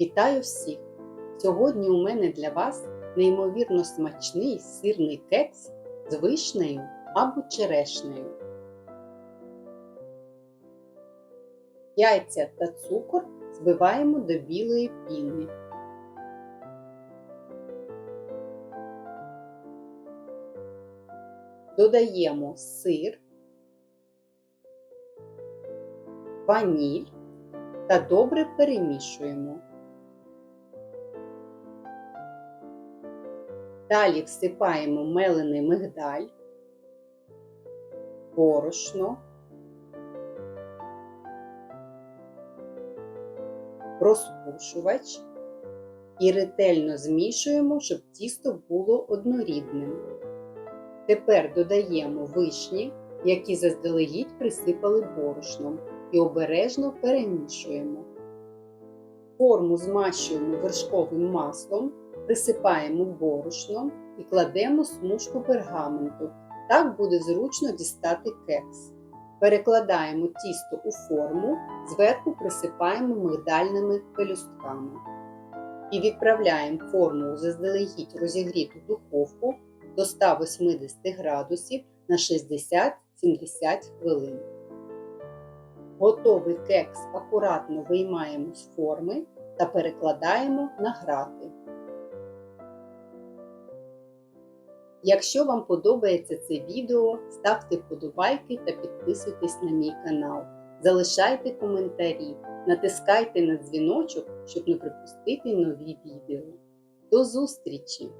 Вітаю всіх! Сьогодні у мене для вас неймовірно смачний сирний кекс з вишнею або черешнею. Яйця та цукор збиваємо до білої піни. Додаємо сир, ваніль та добре перемішуємо. Далі всипаємо мелений мигдаль, борошно, розпушувач. І ретельно змішуємо, щоб тісто було однорідним. Тепер додаємо вишні, які заздалегідь присипали борошном, і обережно перемішуємо. Форму змащуємо вершковим маслом, присипаємо борошном і кладемо смужку пергаменту. Так буде зручно дістати кекс. Перекладаємо тісто у форму, зверху присипаємо мигдальними пелюстками. І відправляємо форму у заздалегідь розігріту духовку до 180 градусів на 60-70 хвилин. Готовий кекс акуратно виймаємо з форми та перекладаємо на грати. Якщо вам подобається це відео, ставте вподобайки та підписуйтесь на мій канал. Залишайте коментарі, натискайте на дзвіночок, щоб не пропустити нові відео. До зустрічі!